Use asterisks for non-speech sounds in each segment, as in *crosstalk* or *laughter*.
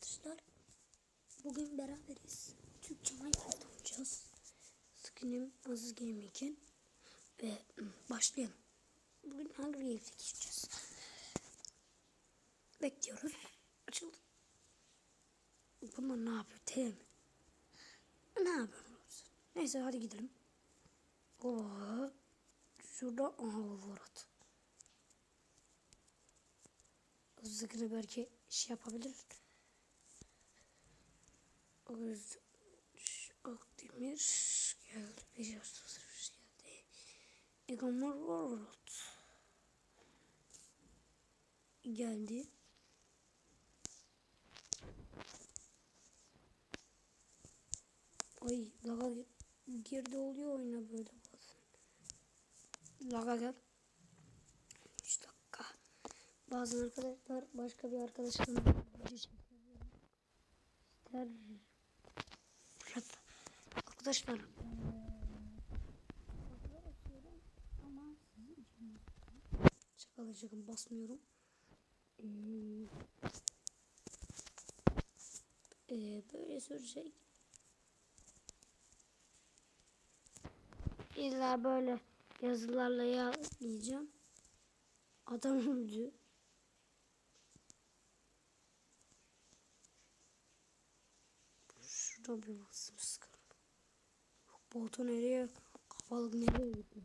arkadaşlar. Bugün beraberiz. Türkçe Minecraft oynayacağız. Skinim Aziz Gaming'in. Ve ım, başlayalım. Bugün Hunger Games'e geçeceğiz. Bekliyoruz. Açıldı. Bunlar ne yapıyor? T? Ne yapıyorsunuz? Neyse hadi gidelim. Oo, şurada aha Vorat. Zıkını belki şey yapabilir. O yüzden Akdemir geldi. Yaşlı geldi. Egamar Warlord geldi. Ay laga girdi oluyor oyuna böyle bazen. Laga gel. 3 dakika. Bazen arkadaşlar başka bir arkadaşımla video çekiyor. İster rap. Arkadaşlar Şakalı şaka basmıyorum. Hmm. Eee, böyle sürecek. İlla böyle yazılarla yazacağım. Adam öldü. Şurada bir basım Botu nereye? Kafalık nereye gitti?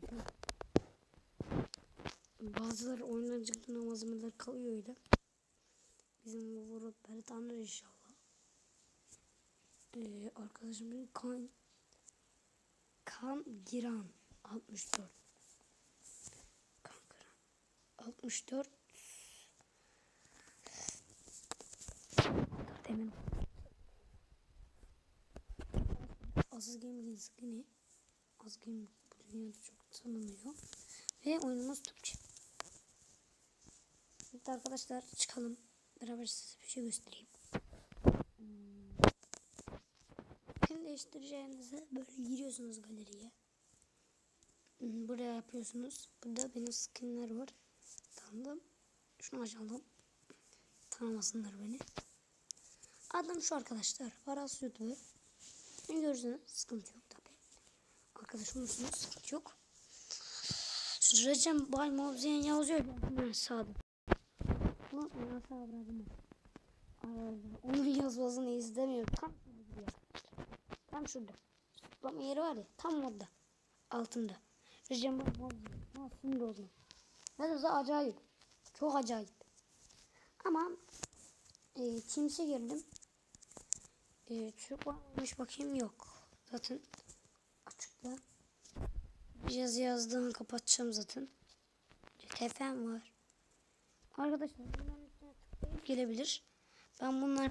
Bazıları oyundan çıktığında malzemeler kalıyor öyle. Bizim bu beni tanır inşallah. Ee, arkadaşımın kan kan giran 64 kan giran 64 Demin Aziz Gaming'in skin'i Aziz Gaming bu dünyada çok tanınıyor. Ve oyunumuz Türkçe. Şimdi arkadaşlar çıkalım. Beraber size bir şey göstereyim. Hmm. Skin değiştireceğinize böyle giriyorsunuz galeriye. Hmm, Buraya yapıyorsunuz. Burada benim skinler var. Tanıdım. Şunu açalım. Tanımasınlar beni. Adım şu arkadaşlar. Varas YouTuber. Beni görürseniz sıkıntı yok tabi. Arkadaş olursunuz sıkıntı yok. Recep Bay Mobziyen yazıyor. Ben sağdım. Bunu ona sağladım. Onun yazmasını istemiyorum. Tam şurada ya. Tam şurada. Tutlama yeri var ya. Tam orada. Altında. Recep Bay Mobziyen. Ha sinir oldum. Nedense acayip. Çok acayip. Ama e, Teams'e girdim. E, Türk varmış bakayım yok. Zaten açıkta. Yazı yazdığını kapatacağım zaten. TFM var. Arkadaşlar bunların üstüne tıklayıp gelebilir. Ben bir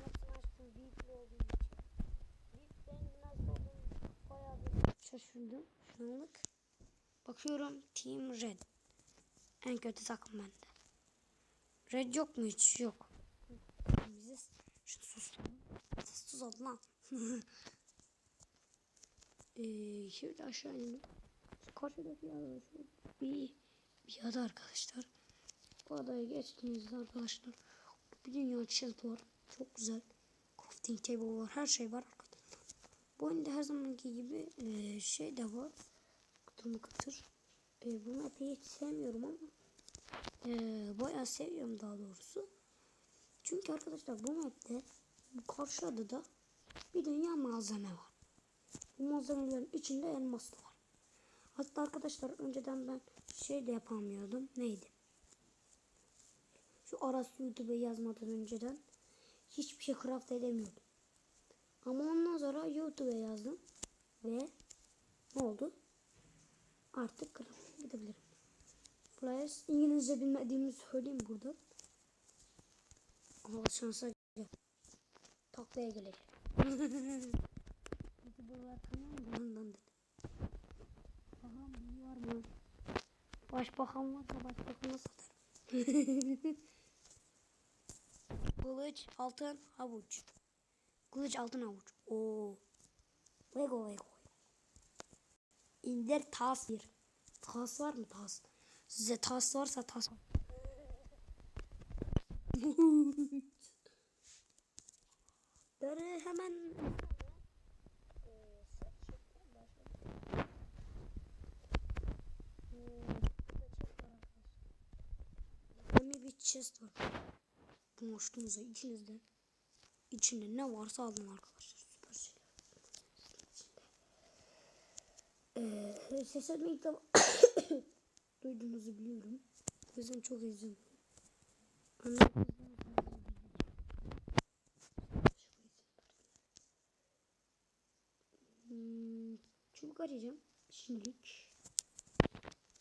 şaşırdım. Şu anlık. Bakıyorum Team Red. En kötü takım bende. Red yok mu hiç? Yok. Bizi şu susturalım. Sus ol lan. ee, şimdi aşağı inelim. Karşıdaki ada şu bir, bir ada arkadaşlar. Bu adaya geçtiğinizde arkadaşlar bir dünya çift var. Çok güzel. Crafting table var. Her şey var arkadaşlar. Bu oyunda her zamanki gibi e, şey de var. Kıtır mı kıtır. E, bu map'i hiç sevmiyorum ama e, bayağı seviyorum daha doğrusu. Çünkü arkadaşlar bu map'te bu karşı adada bir dünya malzeme var. Bu malzemelerin içinde elmas da var. Hatta arkadaşlar önceden ben şey de yapamıyordum. Neydi? Şu Aras YouTube'a yazmadan önceden hiçbir şey craft edemiyordum. Ama ondan sonra YouTube'a yazdım ve ne oldu? Artık craft edebilirim. Flyers İngilizce bilmediğimi söyleyeyim burada. Ama şansa gel. Taklaya gelecek. YouTuber'lar tanıyor mu? Ondan dedim. Bakalım bu var mı? Başbakan varsa başbakanı satarım. *laughs* Kılıç, altın, havuç. Kılıç, altın, havuç. Oo. Lego, Lego. İndir tas bir. Tas var mı tas? Size tas varsa tas var. *laughs* Böyle hemen Önemli bir chest var. Açtığınızda içinizde içinde ne varsa alın arkadaşlar. Süper şeyler. Ee, ses etmeyi ilk defa *coughs* duyduğunuzu biliyorum. O yüzden çok üzüldüm. Anladınız mı? Hmm, çubuk arayacağım. Şimdilik.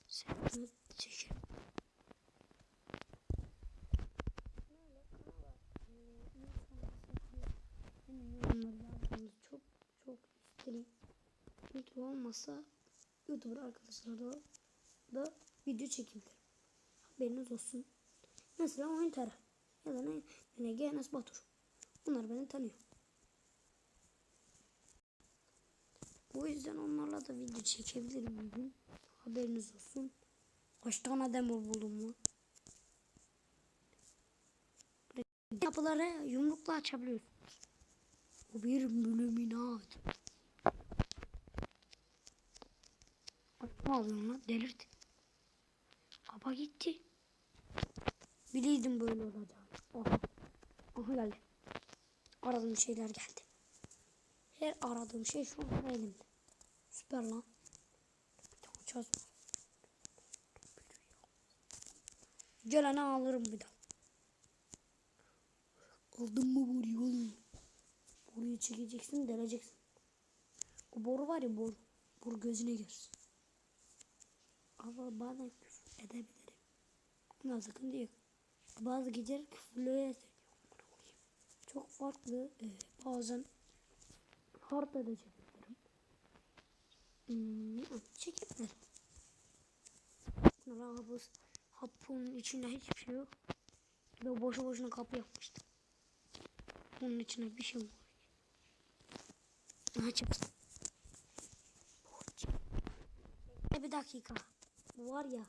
Sen çekelim. çok çok isterim. YouTube olmasa YouTuber arkadaşlarla da video çekebilirim. Haberiniz olsun. Mesela Oyun Tara ya da ne, NG Enes Batur. Bunlar beni tanıyor. Bu yüzden onlarla da video çekebilirim. Haberiniz olsun. Kaç tane demo buldum mu? Kapıları yumrukla açabiliyorsunuz. Bu bir mülüminat. Ne yapıyorsun lan? Delirt. Kapa gitti. Biliydim böyle olacağını. Aha. Aha geldi. Aradığım şeyler geldi. Her aradığım şey şu an elimde. Süper lan. Çaz. Gelene alırım bir daha. Aldın mı boruyu oğlum? Boruyu çekeceksin deleceksin. O boru var ya boru. Boru gözüne girsin. Ama bazen küfür edebilirim. Buna sıkıntı yok. Bazı geceler küfürlüğe Çok farklı. Ee, bazen hard da çekebilirim. Hmm, çekebilirim. Bunlar hapus. Hapun içinde hiçbir şey yok. Ve boşu boşuna kapı yapmıştım. Bunun içine bir şey var. Aha çıktı. E bir dakika. Bu var ya.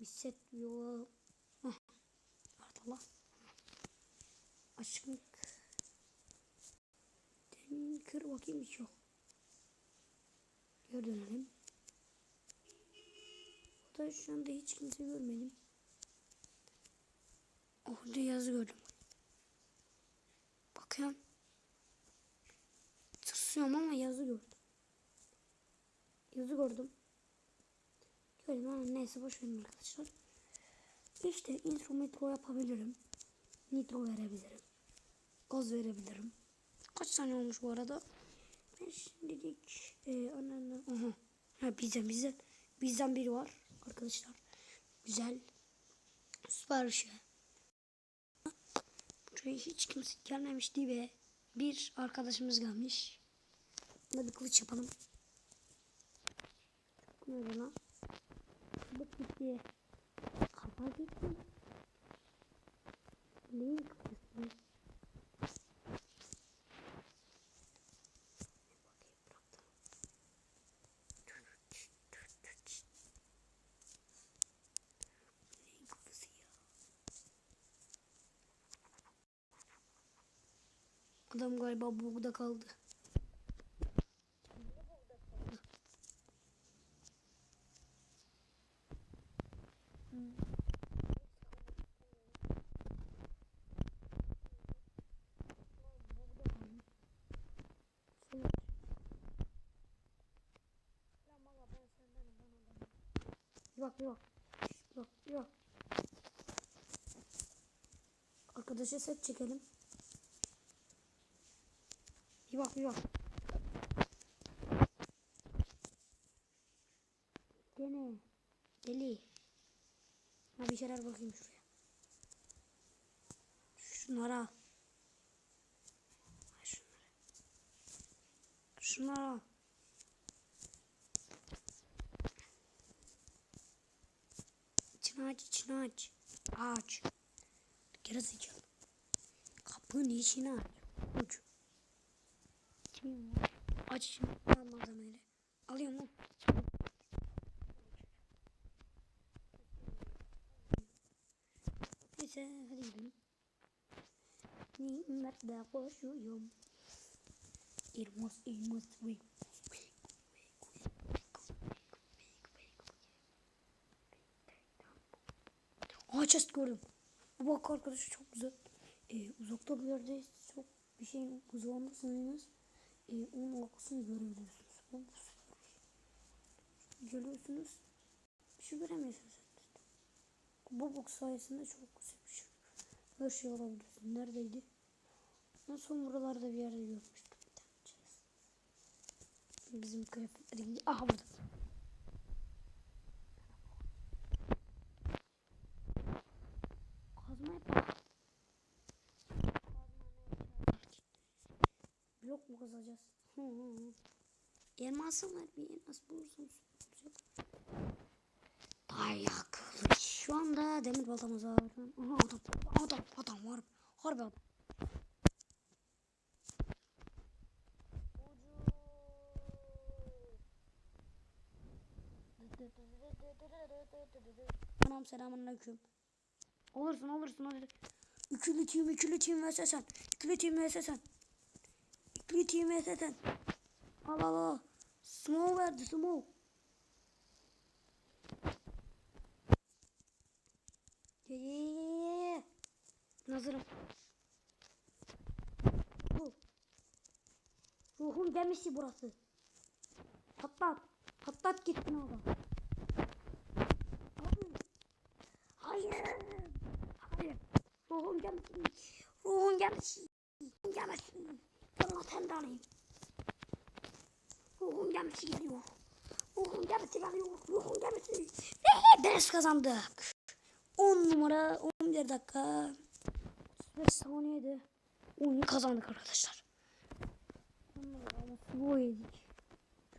Bir set yolu. Hah. Lan. Açık. Demin kır bakayım hiç yok. Geri dönelim. O da şu anda hiç kimse görmedim. Orada yazı gördüm. Bakıyorum. Tırsıyorum ama yazı gördüm. Yazı gördüm. Gördüm ama neyse boş verin arkadaşlar. İşte intro metro yapabilirim. Nitro verebilirim. Gaz verebilirim. Kaç saniye olmuş bu arada? Ben şimdilik e, anneanne, aha. Ha, bizden bizden bizden biri var arkadaşlar. Güzel. Süper bir şey. Buraya hiç kimse gelmemişti ve bir arkadaşımız gelmiş. Buna bir kılıç yapalım. Ne lan? Kılıç gitti. Kafa gitti. Neyin kılıcı? Adam galiba burada kaldı. Yok yok. Yok yok. Arkadaşa set çekelim. Bir bak bir bak. Gene. Deli. Ha bir şeyler bakayım şuraya. Şunlara. Ha, Şunlara. Şunlara. İçini aç, içini aç. Aç. Geri zekalı. Kapının içini aç. Uç. Kim var? Aç şimdi. Al malzemeleri. Alıyorum mu? Neyse hadi gidelim. Nimetle koşuyorum. elmas, elmas. Ve... Aa chest gördüm. Bak arkadaşlar çok güzel. Ee, uzakta bir yerde çok bir şeyin uzağındasınız. Ee, onun arkasını görebiliyorsunuz. Bu süper. Geliyorsunuz. Bir şey göremiyorsunuz. Bu box sayesinde çok güzel bir şey. Her şey alabiliyorsun. Neredeydi? Ben son buralarda bir yerde görmüştüm. Bizim kıyafetleri. Aha burada. Blok mu kazacağız? Elmasım var. Bir elmas bulursam süper. Dayak. Şu anda demir baltamız var. Aha adam. Adam. Adam var. Harbi adam. Anam selamun aleyküm. Olursun olursun hadi. Üçlü team üçlü team vs sen. İkili team vs sen. Vs sen. Al al al. Smoke verdi smoke. Ye ye ye ye ye. Hazırım. Bu. Ruhun gemisi burası. Patlat. Patlat gittin oradan. Hayır. Hayır. Ruhun gemisi. Ruhun gemisi. Ruhun gemisi. Sen de alayım. Ruhun gemisi geliyor. Ruhun gemisi geliyor. Ruhun gemisi. Ve ders kazandık. 10 numara 11 dakika 35 saniyede oyunu kazandık arkadaşlar. 10 numara ama slow yedik.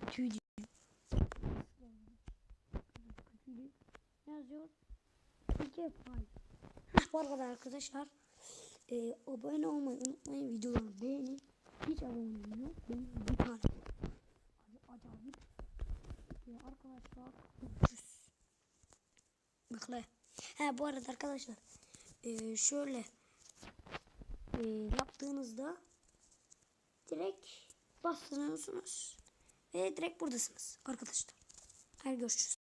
Kötüydü. Ne yazıyor? İki fay. Bu arada arkadaşlar e, abone olmayı unutmayın. Videoları beğenin. Hiç abone yok. Benim bir tane. Acayip. E, arkadaşlar 300. Bekle. He bu arada arkadaşlar e, şöyle e, yaptığınızda direkt bastırıyorsunuz ve direkt buradasınız arkadaşlar. Hadi görüşürüz.